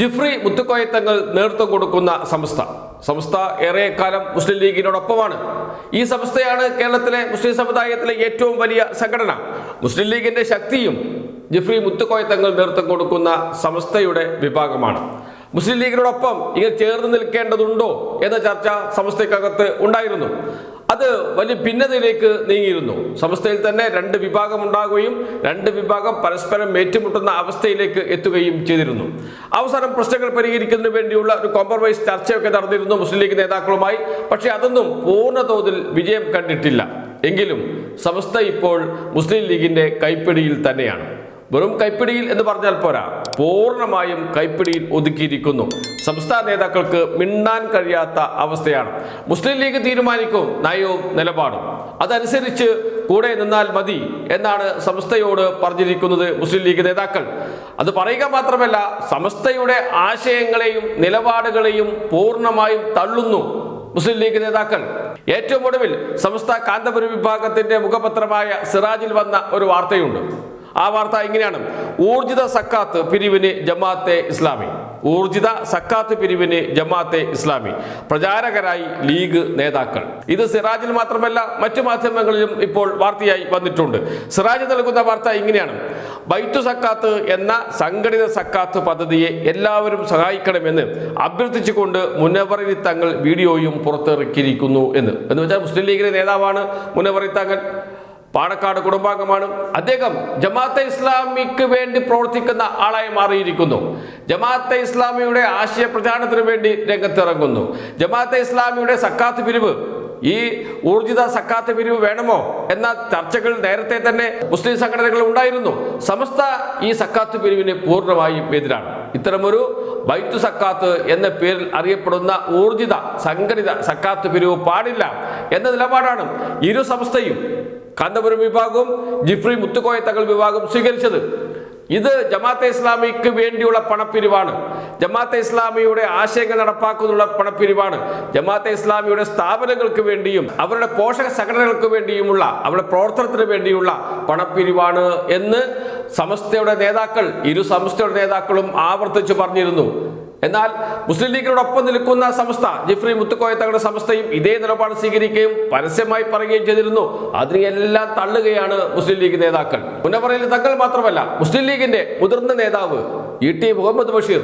ജിഫ്രി മുത്തുക്കോയത്തങ്ങൾ നേതൃത്വം കൊടുക്കുന്ന സംസ്ഥ. സംസ്ഥ ഏറെക്കാലം മുസ്ലിം ലീഗിനോടൊപ്പമാണ്. ഈ സംസ്ഥയാണ് കേരളത്തിലെ മുസ്ലിം സമുദായത്തിലെ ഏറ്റവും വലിയ സംഘടന. മുസ്ലിം ലീഗിന്റെ ശക്തിയും ജിഫ്രി മുത്തുക്കോയത്തങ്ങൾ നേതൃത്വം കൊടുക്കുന്ന സംസ്ഥയുടെ വിഭാഗമാണ്. മുസ്ലിം ലീഗിനോടൊപ്പം ഇങ്ങനെ ചേർന്ന് നിൽക്കേണ്ടതുണ്ടോ എന്ന ചർച്ച സംസ്ഥയ്ക്കകത്ത് ഉണ്ടായിരുന്നു. അത് വലിയ ഭിന്നതയിലേക്ക് നീങ്ങിയിരുന്നു. സമസ്തയിൽ തന്നെ രണ്ട് വിഭാഗം ഉണ്ടാകുകയും രണ്ട് വിഭാഗം പരസ്പരം ഏറ്റുമുട്ടുന്ന അവസ്ഥയിലേക്ക് എത്തുകയും ചെയ്തിരുന്നു. അവസാനം പ്രശ്നങ്ങൾ പരിഹരിക്കുന്നതിന് വേണ്ടിയുള്ള ഒരു കോംപ്രമൈസ് ചർച്ചയൊക്കെ നടന്നിരുന്നു മുസ്ലിം ലീഗ് നേതാക്കളുമായി. പക്ഷേ അതൊന്നും പൂർണ തോതിൽ വിജയം കണ്ടിട്ടില്ല. എങ്കിലും സമസ്ത ഇപ്പോൾ മുസ്ലിം ലീഗിന്റെ കൈപ്പിടിയിൽ തന്നെയാണ്. വെറും കൈപ്പിടിയിൽ എന്ന് പറഞ്ഞാൽ പോരാ. പൂർണമായും കൈപ്പിടിയിൽ ഒതുക്കിയിരിക്കുന്നു. സംസ്ഥാന നേതാക്കൾക്ക് മിണ്ടാൻ കഴിയാത്ത അവസ്ഥയാണ്. മുസ്ലിം ലീഗ് തീരുമാനിക്കും നയവും നിലപാടും. അതനുസരിച്ച് കൂടെ നിന്നാൽ മതി എന്നാണ് സംസ്ഥയോട് പറഞ്ഞിരിക്കുന്നത് മുസ്ലിം ലീഗ് നേതാക്കൾ. അത് പറയുക മാത്രമല്ല സംസ്ഥയുടെ ആശയങ്ങളെയും നിലപാടുകളെയും പൂർണമായും തള്ളുന്നു മുസ്ലിം ലീഗ് നേതാക്കൾ. ഏറ്റവും ഒടുവിൽ സംസ്ഥ കാന്തപുരം വിഭാഗത്തിന്റെ മുഖപത്രമായ സിറാജിൽ വന്ന ഒരു വാർത്തയുണ്ട്. ആ വാർത്ത ഇങ്ങനെയാണ്. ഊർജിത സക്കാത്ത് പിരിവിന് ജമാഅത്തെ ഇസ്ലാമി. ഊർജിത സക്കാത്ത് പിരിവിന് ജമാഅത്തെ ഇസ്ലാമി. പ്രചാരകരായി ലീഗ് നേതാക്കൾ. ഇത് സിറാജിൽ മാത്രമല്ല മറ്റു മാധ്യമങ്ങളിലും ഇപ്പോൾ വാർത്തയായി വന്നിട്ടുണ്ട്. സിറാജ് നൽകുന്ന വാർത്ത ഇങ്ങനെയാണ്. ബൈത്തു സക്കാത്ത് എന്ന സംഘടിത സക്കാത്ത് പദ്ധതിയെ എല്ലാവരും സഹായിക്കണമെന്ന് അഭ്യർത്ഥിച്ചുകൊണ്ട് മുനവറി തങ്ങൾ വീഡിയോയും പുറത്തിറക്കിയിരിക്കുന്നു എന്ന്. എന്ന് വെച്ചാൽ മുസ്ലിം ലീഗിലെ നേതാവാണ് മുനവറി തങ്ങൾ. പാണക്കാട് കുടുംബാംഗമാണ്. അദ്ദേഹം ജമാഅത്തെ ഇസ്ലാമിക്ക് വേണ്ടി പ്രവർത്തിക്കുന്ന ആളായി മാറിയിരിക്കുന്നു. ജമാഅത്തെ ഇസ്ലാമിയുടെ ആശയ പ്രചാരണത്തിന് വേണ്ടി രംഗത്തിറങ്ങുന്നു. ജമാഅത്തെ ഇസ്ലാമിയുടെ സക്കാത്ത് പിരിവ് ഈ ഊർജിത സക്കാത്ത് പിരിവ് വേണമോ എന്ന ചർച്ചകൾ നേരത്തെ തന്നെ മുസ്ലിം സംഘടനകൾ ഉണ്ടായിരുന്നു. സമസ്ത ഈ സക്കാത്ത് പിരിവിന് പൂർണമായും എതിരാണ്. ഇത്തരമൊരു വൈത്തു സക്കാത്ത് എന്ന പേരിൽ അറിയപ്പെടുന്ന ഊർജിത സംഘടിത സക്കാത്ത് പിരിവ് പാടില്ല എന്ന നിലപാടാണ് ഇരു സംസ്ഥയും കാന്തപുരം വിഭാഗവും ജിഫ്രി മുത്തുക്കോയ തങ്ങൾ വിഭാഗം സ്വീകരിച്ചത്. ഇത് ജമാഅത്തെ ഇസ്ലാമിക്ക് വേണ്ടിയുള്ള പണപ്പിരിവാണ്. ജമാഅത്തെ ഇസ്ലാമിയുടെ ആശയങ്ങൾ നടപ്പാക്കുന്നുള്ള പണപ്പിരിവാണ്. ജമാഅത്തെ ഇസ്ലാമിയുടെ സ്ഥാപനങ്ങൾക്ക് വേണ്ടിയും അവരുടെ പോഷക സംഘടനകൾക്ക് വേണ്ടിയുമുള്ള അവരുടെ പ്രവർത്തനത്തിന് വേണ്ടിയുള്ള പണപ്പിരിവാണ് എന്ന് സമസ്തയുടെ നേതാക്കൾ ഇരു സമസ്തയുടെ നേതാക്കളും ആവർത്തിച്ചു പറഞ്ഞിരുന്നു. എന്നാൽ മുസ്ലിം ലീഗിനോടൊപ്പം നിൽക്കുന്ന സംസ്ഥ ജിഫ്രി മുത്തുക്കോയ തങ്ങളുടെ സംസ്ഥയും ഇതേ നിലപാട് സ്വീകരിക്കുകയും പരസ്യമായി പറയുകയും ചെയ്തിരുന്നു. അതിനെല്ലാം തള്ളുകയാണ് മുസ്ലിം ലീഗ് നേതാക്കൾ. മുന്നപറയിൽ തങ്ങൾ മാത്രമല്ല മുസ്ലിം ലീഗിന്റെ മുതിർന്ന നേതാവ് ഇ ടി മുഹമ്മദ് ബഷീർ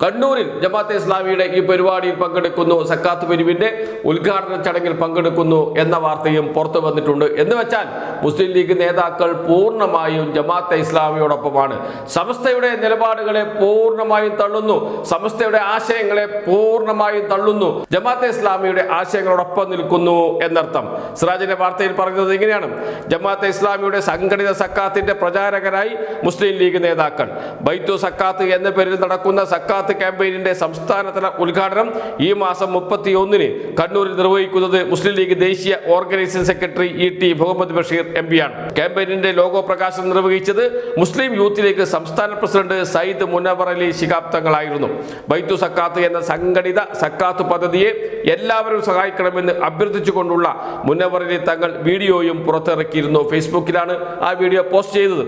കണ്ണൂരിൽ ജമാഅത്തെ ഇസ്ലാമിയുടെ ഈ പരിപാടിയിൽ പങ്കെടുക്കുന്നു സക്കാത്ത് പിരിവിന്റെ ഉദ്ഘാടന ചടങ്ങിൽ പങ്കെടുക്കുന്നു എന്ന വാർത്തയും പുറത്തു വന്നിട്ടുണ്ട്. എന്ന് വെച്ചാൽ മുസ്ലിം ലീഗ് നേതാക്കൾ പൂർണമായും ജമാഅത്തെ ഇസ്ലാമിയോടൊപ്പമാണ്. സമസ്തയുടെ നിലപാടുകളെ പൂർണമായും തള്ളുന്നു. സമസ്തയുടെ ആശയങ്ങളെ പൂർണമായും തള്ളുന്നു. ജമാഅത്തെ ഇസ്ലാമിയുടെ ആശയങ്ങളോടൊപ്പം നിൽക്കുന്നു എന്നർത്ഥം. സിറാജിന്റെ വാർത്തയിൽ പറയുന്നത് ഇങ്ങനെയാണ്. ജമാഅത്തെ ഇസ്ലാമിയുടെ സംഘടിത സക്കാത്തിന്റെ പ്രചാരകരായി മുസ്ലിം ലീഗ് നേതാക്കൾ. ബൈത്തു സക്കാത്ത് എന്ന പേരിൽ നടക്കുന്ന സക്കാത്ത് ക്യാമ്പയിനിന്റെ സംസ്ഥാനതല ഉദ്ഘാടനം ഈ മാസം മുപ്പത്തി ഒന്നിന് കണ്ണൂരിൽ നിർവഹിക്കുന്നത് മുസ്ലിം ലീഗ് ദേശീയ organising secretary E T Muhammad Basheer M പിയാണ്. ക്യാമ്പയിനിന്റെ ലോഗോ പ്രകാശനം നിർവഹിച്ചത് മുസ്ലിം യൂത്ത് ലീഗ് സംസ്ഥാന പ്രസിഡന്റ് സയ്യിദ് മുനവർ അലി ശിഹാബ് തങ്ങളായിരുന്നു. ബൈത്തു സക്കാത്ത് എന്ന സംഘടിത സക്കാത്ത് പദ്ധതിയെ എല്ലാവരും സഹായിക്കണമെന്ന് അഭ്യർത്ഥിച്ചുകൊണ്ടുള്ള മുനവർ അലി തങ്ങൾ വീഡിയോയും പുറത്തിറക്കിയിരുന്നു. ഫേസ്ബുക്കിലാണ് ആ വീഡിയോ പോസ്റ്റ് ചെയ്തത്.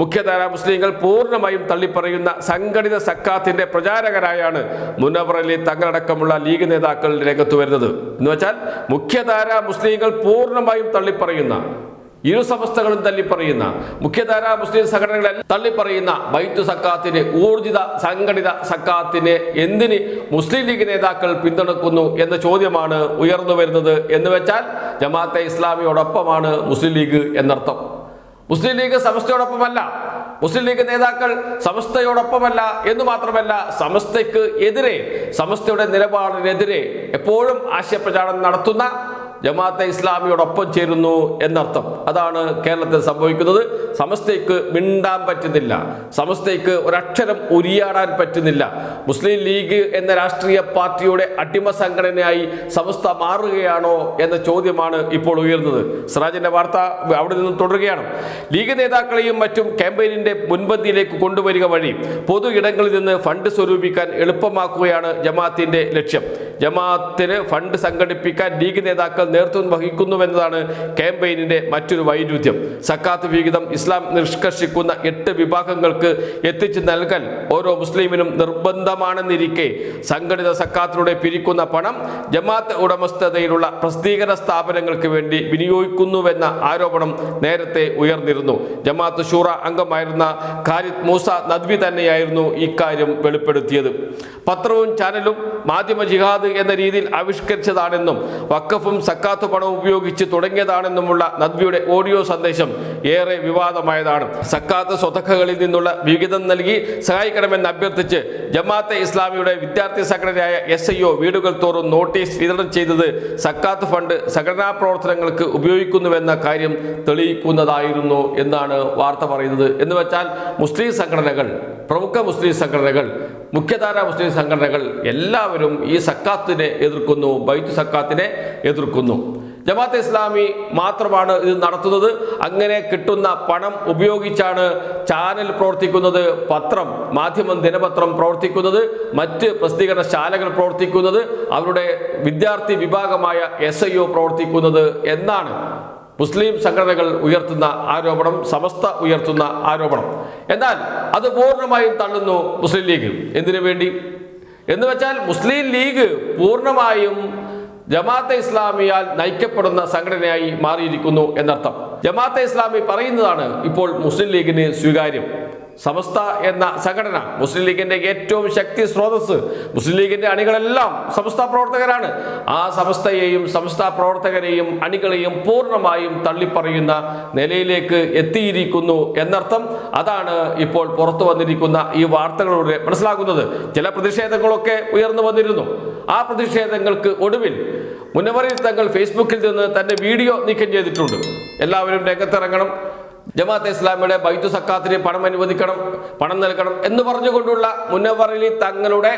മുഖ്യധാര മുസ്ലിങ്ങൾ പൂർണമായും തള്ളിപ്പറയുന്ന സംഘടിത സക്കാത്തിന്റെ പ്രചാരകരായാണ് മുനവറലി തങ്ങളടക്കമുള്ള ലീഗ് നേതാക്കൾ രംഗത്ത് വരുന്നത്. എന്ന് വെച്ചാൽ മുഖ്യധാര മുസ്ലിങ്ങൾ പൂർണമായും തള്ളിപ്പറയുന്ന ഇരു സംസ്ഥകളും തള്ളിപ്പറയുന്ന മുഖ്യധാര മുസ്ലിം സംഘടനകളെല്ലാം തള്ളിപ്പറയുന്ന ബൈത്തു സക്കാത്തിന് ഊർജിത സംഘടിത സക്കാത്തിന് എന്തിന് മുസ്ലിം ലീഗ് നേതാക്കൾ പിന്തുണക്കുന്നു എന്ന ചോദ്യമാണ് ഉയർന്നു വരുന്നത്. എന്ന് വെച്ചാൽ ജമാഅത്തെ ഇസ്ലാമിയോടൊപ്പമാണ് മുസ്ലിം ലീഗ് എന്നർത്ഥം. മുസ്ലിം ലീഗ് സമസ്തയോടൊപ്പമല്ല. മുസ്ലിം ലീഗ് നേതാക്കൾ സമസ്തയോടൊപ്പമല്ല എന്ന് മാത്രമല്ല സമസ്തയ്ക്ക് എതിരെ സമസ്തയുടെ നിലപാടിനെതിരെ എപ്പോഴും ആശയപ്രചാരണം നടത്തുന്ന ജമാഅത്തെ ഇസ്ലാമിയോടൊപ്പം ചേരുന്നു എന്നർത്ഥം. അതാണ് കേരളത്തിൽ സംഭവിക്കുന്നത്. സമസ്തയ്ക്ക് മിണ്ടാൻ പറ്റുന്നില്ല. സമസ്തയ്ക്ക് ഒരക്ഷരം ഉരിയാടാൻ പറ്റുന്നില്ല. മുസ്ലിം ലീഗ് എന്ന രാഷ്ട്രീയ പാർട്ടിയുടെ അടിമ സംഘടനയായി സമസ്ത മാറുകയാണോ എന്ന ചോദ്യമാണ് ഇപ്പോൾ ഉയർന്നത്. സിറാജിന്റെ വാർത്ത അവിടെ നിന്ന് തുടരുകയാണ്. ലീഗ് നേതാക്കളെയും മറ്റും ക്യാമ്പയിനിന്റെ മുൻപന്തിയിലേക്ക് കൊണ്ടുവരിക വഴി പൊതു ഇടങ്ങളിൽ നിന്ന് ഫണ്ട് സ്വരൂപിക്കാൻ എളുപ്പമാക്കുകയാണ് ജമാഅത്തിന്റെ ലക്ഷ്യം. ജമാഅത്തിന് ഫണ്ട് സംഘടിപ്പിക്കാൻ ലീഗ് നേതാക്കൾ നേതൃത്വം വഹിക്കുന്നുവെന്നതാണ് ക്യാമ്പയിനിന്റെ മറ്റൊരു വൈരുദ്ധ്യം. സക്കാത്ത് വിഹിതം ഇസ്ലാം നിഷ്കർഷിക്കുന്ന എട്ട് വിഭാഗങ്ങൾക്ക് എത്തിച്ചു നൽകാൻ ഓരോ മുസ്ലിമിനും നിർബന്ധമാണെന്നിരിക്കെ സംഘടിത സക്കാത്തിലൂടെ പിരിക്കുന്ന പണം ജമാഅത്ത് ഉടമസ്ഥതയിലുള്ള പ്രസിദ്ധീകരണ സ്ഥാപനങ്ങൾക്ക് വേണ്ടി വിനിയോഗിക്കുന്നുവെന്ന ആരോപണം നേരത്തെ ഉയർന്നിരുന്നു. ജമാഅത്ത് ഷൂറ അംഗമായിരുന്ന ഖാലിദ് മൂസ നദ്വി തന്നെയായിരുന്നു ഇക്കാര്യം വെളിപ്പെടുത്തിയത്. പത്രവും ചാനലും മാധ്യമ ജിഹാദ് എന്ന രീതിയിൽ ആവിഷ്കരിച്ചതാണെന്നും വക്കഫും സക്കാത്ത് പണവും ഉപയോഗിച്ച് തുടങ്ങിയതാണെന്നുമുള്ള നദ്വിയുടെ ഓഡിയോ സന്ദേശം ഏറെ വിവാദമായതാണ്. സക്കാത്ത് സ്വതക്കകളിൽ നിന്നുള്ള വിഹിതം നൽകി സഹായിക്കണമെന്ന് അഭ്യർത്ഥിച്ച് ജമാഅത്തെ ഇസ്ലാമിയുടെ വിദ്യാർത്ഥി സംഘടനയായ എസ് ഐ വീടുകൾ തോറും നോട്ടീസ് വിതരണം ചെയ്തത് സക്കാത്ത് ഫണ്ട് സംഘടനാ പ്രവർത്തനങ്ങൾക്ക് ഉപയോഗിക്കുന്നുവെന്ന കാര്യം തെളിയിക്കുന്നതായിരുന്നു എന്നാണ് വാർത്ത പറയുന്നത്. എന്ന് വെച്ചാൽ മുസ്ലിം സംഘടനകൾ പ്രമുഖ മുസ്ലിം സംഘടനകൾ മുഖ്യധാര മുസ്ലിം സംഘടനകൾ എല്ലാവരും ഈ സക്കാത്തിനെ എതിർക്കുന്നു ബൈത്ത് സക്കാത്തിനെ എതിർക്കുന്നു. ജമാഅത്തെ ഇസ്ലാമി മാത്രമാണ് ഇത് നടത്തുന്നത്. അങ്ങനെ കിട്ടുന്ന പണം ഉപയോഗിച്ചാണ് ചാനൽ പ്രവർത്തിക്കുന്നത് പത്രം മാധ്യമം ദിനപത്രം പ്രവർത്തിക്കുന്നത് മറ്റ് പ്രസിദ്ധീകരണശാലകൾ പ്രവർത്തിക്കുന്നത് അവരുടെ വിദ്യാർത്ഥി വിഭാഗമായ എസ് ഐ പ്രവർത്തിക്കുന്നത് എന്നാണ്. മുസ്ലിം സംഘടനകൾ ഉയർത്തുന്ന ആരോപണം സമസ്ത ഉയർത്തുന്ന ആരോപണം. എന്നാൽ അത് പൂർണമായും തള്ളുന്നു മുസ്ലിം ലീഗ്. എന്തിനു വേണ്ടി? എന്ന് വെച്ചാൽ മുസ്ലിം ലീഗ് പൂർണമായും ജമാഅത്തെ ഇസ്ലാമിയാൽ നയിക്കപ്പെടുന്ന സംഘടനയായി മാറിയിരിക്കുന്നു എന്നർത്ഥം. ജമാഅത്തെ ഇസ്ലാമി പറയുന്നതാണ് ഇപ്പോൾ മുസ്ലിം ലീഗിന് സ്വീകാര്യം. സമസ്ത എന്ന സംഘടന മുസ്ലിം ലീഗിന്റെ ഏറ്റവും ശക്തി സ്രോതസ് മുസ്ലിം ലീഗിന്റെ അണികളെല്ലാം സമസ്ത പ്രവർത്തകരാണ്. ആ സമസ്തയെയും സമസ്ത പ്രവർത്തകരെയും അണികളെയും പൂർണമായും തള്ളിപ്പറയുന്ന നിലയിലേക്ക് എത്തിയിരിക്കുന്നു എന്നർത്ഥം അതാണ് ഇപ്പോൾ പുറത്തു വന്നിരിക്കുന്ന ഈ വാർത്തകളിലൂടെ മനസ്സിലാക്കുന്നത് ചില പ്രതിഷേധങ്ങളൊക്കെ ഉയർന്നു വന്നിരുന്നു. ആ പ്രതിഷേധങ്ങൾക്ക് ഒടുവിൽ മുന്നവറിൽ തങ്ങൾ ഫേസ്ബുക്കിൽ നിന്ന് തന്റെ വീഡിയോ നീക്കം ചെയ്തിട്ടുണ്ട്. എല്ലാവരും രംഗത്തിറങ്ങണം. ജമാഅത്തെ ഇസ്ലാമിയുടെ ബൈത്തു സക്കാത്തിന് പണം അനുവദിക്കണം പണം നൽകണം എന്ന് പറഞ്ഞുകൊണ്ടുള്ള മുന്നവറിലി തങ്ങളുടെ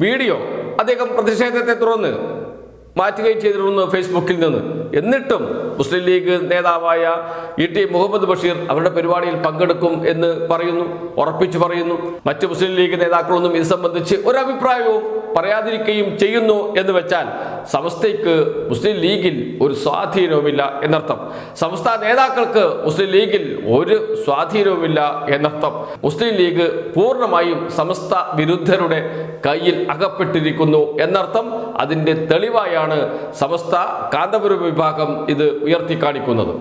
വീഡിയോ അദ്ദേഹം പ്രതിഷേധത്തെ തുടർന്ന് മാറ്റുകയും ചെയ്തിരുന്നു ഫേസ്ബുക്കിൽ നിന്ന്. എന്നിട്ടും മുസ്ലിം ലീഗ് നേതാവായ ഇ ടി മുഹമ്മദ് ബഷീർ അവരുടെ പരിപാടിയിൽ പങ്കെടുക്കും എന്ന് പറയുന്നു ഉറപ്പിച്ചു പറയുന്നു. മറ്റ് മുസ്ലിം ലീഗ് നേതാക്കളൊന്നും ഇത് സംബന്ധിച്ച് ഒരു അഭിപ്രായവും പറയാതിരിക്കുകയും ചെയ്യുന്നു എന്ന് വെച്ചാൽ സമസ്തയ്ക്ക് മുസ്ലിം ലീഗിൽ ഒരു സ്വാധീനവുമില്ല എന്നർത്ഥം. സംസ്ഥാന നേതാക്കൾക്ക് മുസ്ലിം ലീഗിൽ ഒരു സ്വാധീനവുമില്ല എന്നർത്ഥം. മുസ്ലിം ലീഗ് പൂർണമായും സമസ്ത വിരുദ്ധരുടെ കയ്യിൽ അകപ്പെട്ടിരിക്കുന്നു എന്നർത്ഥം. അതിന്റെ തെളിവായാണ് സമസ്ത കാന്തപുരം വിഭാഗം ഇത് ഉയർത്തി കാണിക്കുന്നത്